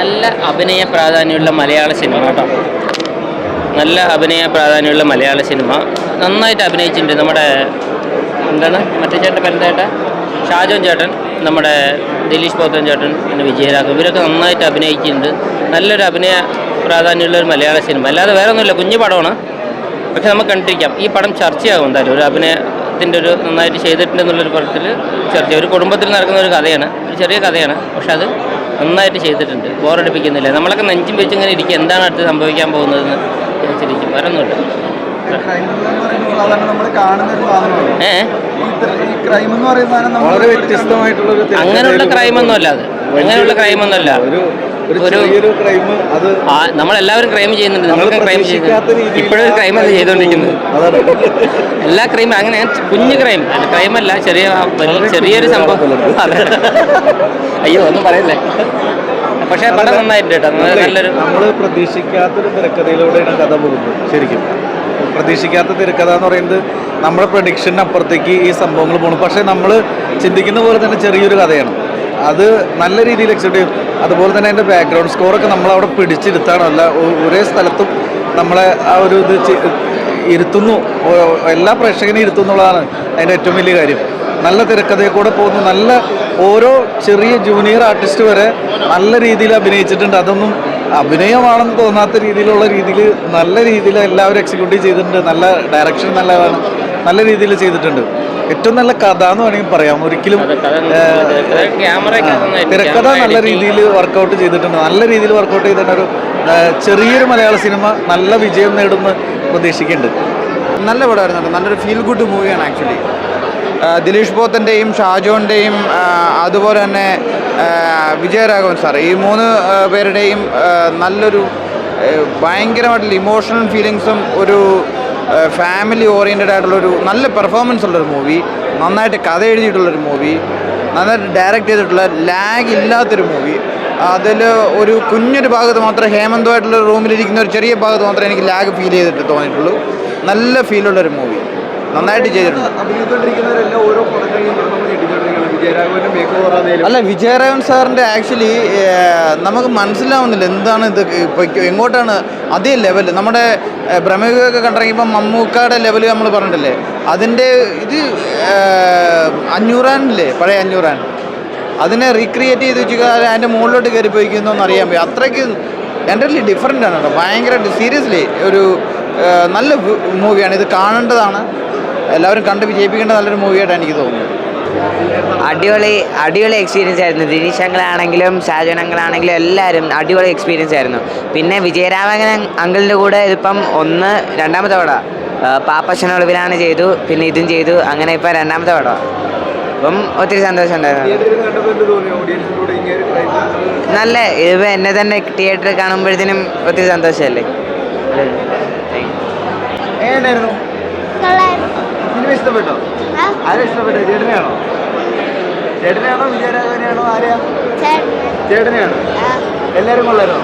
നല്ല അഭിനയ പ്രാധാന്യമുള്ള മലയാള സിനിമ കേട്ടോ. നല്ല അഭിനയ പ്രാധാന്യമുള്ള മലയാള സിനിമ. നന്നായിട്ട് അഭിനയിച്ചിട്ടുണ്ട് നമ്മുടെ എന്താണ്? മറ്റേ ചേട്ടൻ ചേട്ടൻ ഷാജോൻ ചേട്ടൻ നമ്മുടെ ദിലീഷ് പോത്തൻ ചേട്ടൻ പിന്നെ വിജയരാഘവ് ഇവരൊക്കെ നന്നായിട്ട് അഭിനയിച്ചിട്ടുണ്ട്. നല്ലൊരു അഭിനയ പ്രാധാന്യമുള്ള ഒരു മലയാള സിനിമ. അല്ലാതെ വേറെ ഒന്നുമില്ല കുഞ്ഞു പടമാണ്. പക്ഷെ നമുക്ക് കണ്ടിരിക്കാം. ഈ പടം ചർച്ചയാകും എന്തായാലും. ഒരു അഭിനയത്തിന്റെ ഒരു നന്നായിട്ട് ചെയ്തിട്ടുണ്ടെന്നുള്ളൊരു പടത്തിൽ ചർച്ച. ഒരു കുടുംബത്തിൽ നടക്കുന്ന ഒരു കഥയാണ്. ഒരു ചെറിയ കഥയാണ്. പക്ഷെ അത് നന്നായിട്ട് ചെയ്തിട്ടുണ്ട്. ബോറടിപ്പിക്കുന്നില്ല നമ്മളൊക്കെ നെഞ്ചും വെച്ച് ഇങ്ങനെ ഇരിക്കുക. എന്താണ് അടുത്ത് സംഭവിക്കാൻ പോകുന്നതെന്ന് ചോദിച്ചിരിക്കും. വരൊന്നുമില്ല അങ്ങനെയുള്ള ക്രൈമൊന്നും അല്ല അത്. അങ്ങനെയുള്ള ക്രൈമൊന്നുമല്ല ഒരു ക്രൈം അത് നമ്മളെല്ലാവരും ക്രൈം ചെയ്യുന്നുണ്ട്. നമ്മൾ നമ്മളൊക്കെ ക്രൈം ചെയ്യുന്നുണ്ട്. രീതിയിൽ ഇപ്പോഴും ക്രൈം അത് ചെയ്തുകൊണ്ടിരിക്കുന്നത് എല്ലാ ക്രൈം അങ്ങനെ കുഞ്ഞു ക്രൈം അല്ല ക്രൈമല്ല ചെറിയ ചെറിയൊരു സംഭവം. അയ്യോ ഒന്നും പറയല്ലേ. പക്ഷേ പടം നന്നായിട്ടുണ്ട് കേട്ടോ. നല്ല- നല്ലൊരു നമ്മൾ പ്രതീക്ഷിക്കാത്തൊരു തിരക്കഥയിലൂടെയാണ് കഥ പോകുന്നത്. ശരിക്കും. പ്രതീക്ഷിക്കാത്ത തിരക്കഥ എന്ന് പറയുന്നത് നമ്മുടെ പ്രഡിക്ഷന് അപ്പുറത്തേക്ക് ഈ സംഭവങ്ങൾ പോകുന്നു. പക്ഷേ നമ്മൾ ചിന്തിക്കുന്ന പോലെ തന്നെ ചെറിയൊരു കഥയാണ്. അത് നല്ല രീതിയിൽ എക്സിക്യൂട്ട് ചെയ്യും. അതുപോലെ തന്നെ അതിന്റെ ബാക്ക്ഗ്രൗണ്ട് സ്കോറൊക്കെ നമ്മളവിടെ പിടിച്ചിരുത്താണല്ല ഒരേ സ്ഥലത്തും നമ്മളെ ആ ഒരു ഇത് ഇരുത്തുന്നു. എല്ലാ പ്രേക്ഷകനെയും ഇരുത്തുന്നുള്ളതാണ് അതിന്റെ ഏറ്റവും വലിയ കാര്യം. നല്ല തിരക്കഥയെ കൂടെ പോകുന്നു. നല്ല ഓരോ ചെറിയ ജൂനിയർ ആർട്ടിസ്റ്റ് വരെ നല്ല രീതിയിൽ അഭിനയിച്ചിട്ടുണ്ട്. അതൊന്നും അഭിനയമാണെന്ന് തോന്നാത്ത രീതിയിലുള്ള രീതിയിൽ നല്ല രീതിയിൽ എല്ലാവരും എക്സിക്യൂട്ടീവ് ചെയ്തിട്ടുണ്ട്. നല്ല ഡയറക്ഷൻ നല്ലതാണ്. നല്ല രീതിയിൽ ചെയ്തിട്ടുണ്ട്. ഏറ്റവും നല്ല കഥ എന്ന് വേണമെങ്കിൽ പറയാം. ഒരിക്കലും തിരക്കഥ നല്ല രീതിയിൽ വർക്കൗട്ട് ചെയ്തിട്ടുണ്ട്. നല്ല രീതിയിൽ വർക്കൗട്ട് ചെയ്തിട്ടുണ്ട്. ഒരു ചെറിയൊരു മലയാള സിനിമ നല്ല വിജയം നേടുമെന്ന് പ്രതീക്ഷിക്കുന്നുണ്ട്. നല്ല പടമായിരുന്നു കേട്ടോ. നല്ലൊരു ഫീൽ ഗുഡ് മൂവിയാണ് ആക്ച്വലി ദിലീഷ് പോത്തന്റെയും ഷാജോന്റെയും അതുപോലെ തന്നെ വിജയരാഘവൻ സാർ ഈ മൂന്ന് പേരുടെയും നല്ലൊരു ഭയങ്കരമായിട്ടുള്ള ഇമോഷണൽ ഫീലിങ്സും ഒരു ഫാമിലി ഓറിയന്റഡ് ആയിട്ടുള്ളൊരു നല്ല പെർഫോമൻസ് ഉള്ളൊരു മൂവി നന്നായിട്ട് കഥ എഴുതിയിട്ടുള്ളൊരു മൂവി നന്നായിട്ട് ഡയറക്റ്റ് ചെയ്തിട്ടുള്ള ലാഗ് ഇല്ലാത്തൊരു മൂവി അതിൽ ഒരു കുഞ്ഞൊരു ഭാഗത്ത് മാത്രം ഹേമന്തമായിട്ടുള്ള റൂമിലിരിക്കുന്ന ഒരു ചെറിയ ഭാഗത്ത് മാത്രമേ എനിക്ക് ലാഗ് ഫീൽ ചെയ്തിട്ട് തോന്നിയിട്ടുള്ളൂ. നല്ല ഫീലുള്ളൊരു മൂവി നന്നായിട്ട് ചെയ്തിട്ടുണ്ട്. അല്ല വിജയരാഘവൻ സാറിന്റെ ആക്ച്വലി നമുക്ക് മനസ്സിലാവുന്നില്ല എന്താണ് ഇത് ഇപ്പോൾ എങ്ങോട്ടാണ് അതേ ലെവൽ നമ്മുടെ ഭ്രമയുഗമൊക്കെ കണ്ടിറങ്ങിയപ്പോൾ മമ്മൂക്കയുടെ ലെവൽ നമ്മൾ പറഞ്ഞിട്ടില്ലേ? അതിന്റെ ഇത് അഞ്ഞൂറാനില്ലേ? പഴയ അഞ്ഞൂറാൻ. അതിനെ റീക്രിയേറ്റ് ചെയ്ത് വെച്ച് അതിന്റെ മുകളിലോട്ട് കയറി പോയിക്കുന്നോന്ന് അറിയാൻ പറ്റും. അത്രയ്ക്ക് എന്റർലി ഡിഫറെന്റ് ആണ് കേട്ടോ. ഭയങ്കരമായിട്ട് സീരിയസ്ലി ഒരു നല്ല മൂവിയാണ് ഇത് കാണേണ്ടതാണ്. എല്ലാവരും കണ്ട് വിജയിപ്പിക്കേണ്ട നല്ലൊരു മൂവിയായിട്ടാണ് എനിക്ക് തോന്നുന്നത്. അടിപൊളി അടിപൊളി എക്സ്പീരിയൻസ് ആയിരുന്നു. ദിനീഷ് അങ്കിളാണെങ്കിലും ഷാജോൻ അങ്കിളാണെങ്കിലും എല്ലാവരും അടിപൊളി എക്സ്പീരിയൻസ് ആയിരുന്നു. പിന്നെ വിജയരാഘവൻ അങ്കിളിന്റെ കൂടെ ഇതിപ്പം ഒന്ന് രണ്ടാമത്തെ പടം. പാപ്പച്ചനൊളിവിലാണ് ചെയ്തു പിന്നെ ഇതും ചെയ്തു അങ്ങനെ ഇപ്പം രണ്ടാമത്തെ പടം. അപ്പം ഒത്തിരി സന്തോഷം ഉണ്ടായിരുന്നു. നല്ല ഇതിപ്പോൾ എന്നെ തന്നെ തിയേറ്ററിൽ കാണുമ്പോഴത്തേനും ഒത്തിരി സന്തോഷമല്ലേ? എങ്ങനെയായിരുന്നു ഇഷ്ടപ്പെട്ടോ? ആരാ ഇഷ്ടപ്പെട്ടത് ചേട്ടനെയാണോ ചേട്ടനെയാണോ വിജയരാഘവനെയാണോ? ആരെയാ? ചേട്ടനെയാണോ. എല്ലാവരും കൊള്ളായിരുന്നോ